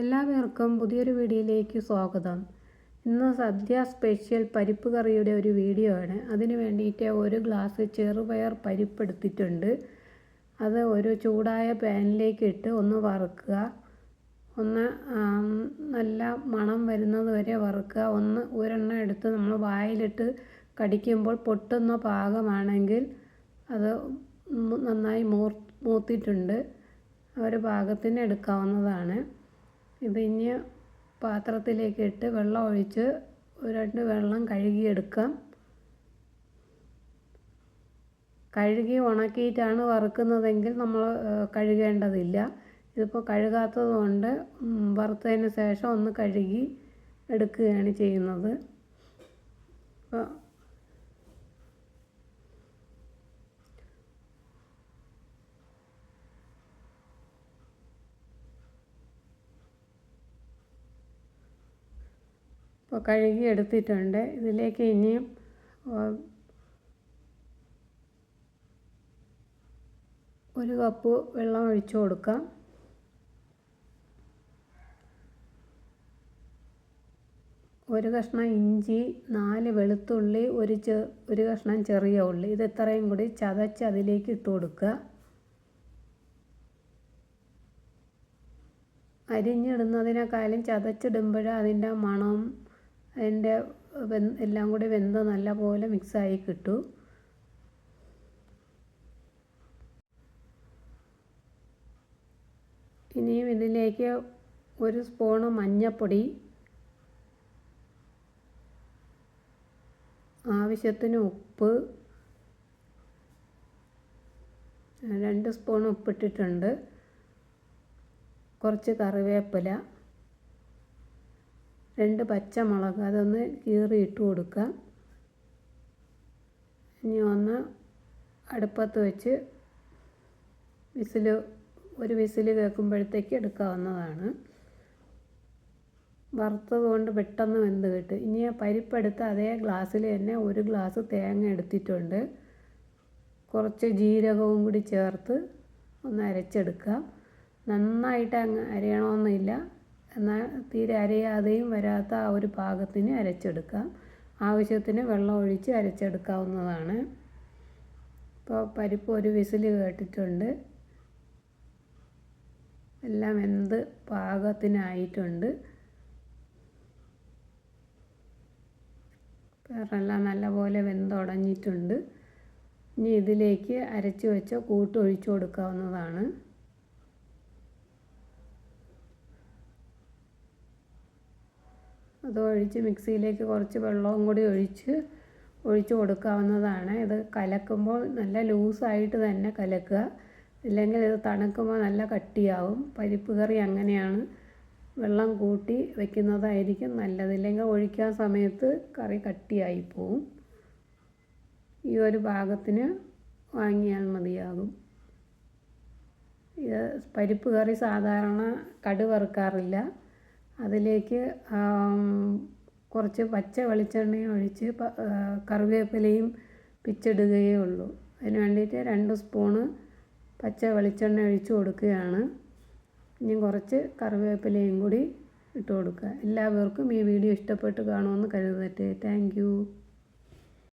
എല്ലാവർക്കും പുതിയൊരു വീഡിയോയിലേക്ക് സ്വാഗതം. ഇന്ന് സദ്യ സ്പെഷ്യൽ പരിപ്പ് കറിയുടെ ഒരു വീഡിയോ ആണ്. അതിന് വേണ്ടിയിട്ട് ഒരു ഗ്ലാസ് ചെറുപയർ പരിപ്പ് എടുത്തിട്ടുണ്ട്. അത് ഒരു ചൂടായ പാനിലേക്ക് ഇട്ട് ഒന്ന് വറുക്കുക. ഒന്ന് നല്ല മണം വരുന്നത് വരെ വറുക്കുക. ഒന്ന് ഒരെണ്ണം എടുത്ത് നമ്മൾ വായിലിട്ട് കടിക്കുമ്പോൾ പൊട്ടുന്ന പാകമാണെങ്കിൽ അത് നന്നായി മൂർ മൂത്തിട്ടുണ്ട്. ഒരു പാകത്തിന് എടുക്കാവുന്നതാണ്. ഇത് ഇനി പാത്രത്തിലേക്ക് ഇട്ട് വെള്ളം ഒഴിച്ച് രണ്ട് വെള്ളം കഴുകിയെടുക്കാം. കഴുകി ഉണക്കിയിട്ടാണ് വറുക്കുന്നതെങ്കിൽ നമ്മൾ കഴുകേണ്ടതില്ല. ഇതിപ്പോൾ കഴുകാത്തത് കൊണ്ട് വറുത്തതിന് ശേഷം ഒന്ന് കഴുകി എടുക്കുകയാണ് ചെയ്യുന്നത്. അപ്പോൾ കഴുകി എടുത്തിട്ടുണ്ട്. ഇതിലേക്ക് ഇനിയും ഒരു കപ്പ് വെള്ളം ഒഴിച്ചു കൊടുക്കാം. ഒരു കഷ്ണം ഇഞ്ചി നാല് വെളുത്തുള്ളി ഒരു ചെ ഒരു കഷ്ണം ചെറിയ ഉള്ളി. ഇത് ഇത്രയും കൂടി ചതച്ച് അതിലേക്ക് ഇട്ട് കൊടുക്കുക. അരിഞ്ഞിടുന്നതിനേക്കാളും ചതച്ചിടുമ്പോൾ അതിന്റെ മണം അതിന്റെ എല്ലാം കൂടി വെന്ത് നല്ലപോലെ മിക്സായി കിട്ടും. ഇനിയും ഇതിലേക്ക് ഒരു സ്പൂണ് മഞ്ഞൾപ്പൊടി ആവശ്യത്തിന് ഉപ്പ്. രണ്ട് സ്പൂൺ ഉപ്പിട്ടിട്ടുണ്ട്. കുറച്ച് കറിവേപ്പില. രണ്ട് പച്ചമുളക് അതൊന്ന് കീറി ഇട്ട് കൊടുക്കുക ഇനി ഒന്ന് അടുപ്പത്ത് വെച്ച് വിസിൽ ഒരു വിസിൽ കേൾക്കുമ്പോഴത്തേക്ക് എടുക്കാവുന്നതാണ്. വറുത്തത് കൊണ്ട് പെട്ടെന്ന് വെന്ത് കിട്ടും. ഇനി ആ പരിപ്പെടുത്ത് അതേ ഗ്ലാസ്സിൽ തന്നെ ഒരു ഗ്ലാസ് തേങ്ങ എടുത്തിട്ടുണ്ട്. കുറച്ച് ജീരകവും കൂടി ചേർത്ത് ഒന്ന് അരച്ചെടുക്കുക നന്നായിട്ട് അങ്ങ് അരയണമെന്നില്ല എന്നാൽ തീരെ അരയാതെയും വരാത്ത ആ ഒരു പാകത്തിന് അരച്ചെടുക്കാം ആവശ്യത്തിന് വെള്ളം ഒഴിച്ച് അരച്ചെടുക്കാവുന്നതാണ്. ഇപ്പോൾ പരിപ്പ് ഒരു വിസിൽ കേട്ടിട്ടുണ്ട്. എല്ലാം എന്ത് പാകത്തിനായിട്ടുണ്ട്. പേരെല്ലാം നല്ലപോലെ വെന്തുടഞ്ഞിട്ടുണ്ട്. ഇനി ഇതിലേക്ക് അരച്ച് വെച്ച കൂട്ട് ഒഴിച്ചു കൊടുക്കാവുന്നതാണ്. അത് ഒഴിച്ച് മിക്സിയിലേക്ക് കുറച്ച് വെള്ളവും കൂടി ഒഴിച്ച് ഒഴിച്ച് കൊടുക്കാവുന്നതാണ്. ഇത് കലക്കുമ്പോൾ നല്ല ലൂസായിട്ട് തന്നെ കലക്കുക. ഇല്ലെങ്കിൽ ഇത് തണുക്കുമ്പോൾ നല്ല കട്ടിയാവും. പരിപ്പ് കറി അങ്ങനെയാണ്. വെള്ളം കൂട്ടി വെക്കുന്നതായിരിക്കും നല്ലത്. ഇല്ലെങ്കിൽ ഒഴിക്കാൻ സമയത്ത് കറി കട്ടിയായി പോവും. ഈ ഒരു ഭാഗത്തിന് വാങ്ങിയാൽ മതിയാകും. ഇത് പരിപ്പ് കറി സാധാരണ കടു വറുക്കാറില്ല. അതിലേക്ക് കുറച്ച് പച്ച വെളിച്ചെണ്ണയും ഒഴിച്ച് കറിവേപ്പിലയും പിച്ചിടുകയേ ഉള്ളൂ. അതിന് വേണ്ടിയിട്ട് രണ്ട് സ്പൂണ് പച്ച വെളിച്ചെണ്ണ ഒഴിച്ച് കൊടുക്കുകയാണ്. ഇനി കുറച്ച് കറിവേപ്പിലയും കൂടി ഇട്ട് കൊടുക്കുക. എല്ലാവർക്കും ഈ വീഡിയോ ഇഷ്ടപ്പെട്ട് കാണുമെന്ന് കരുതട്ടെ. താങ്ക്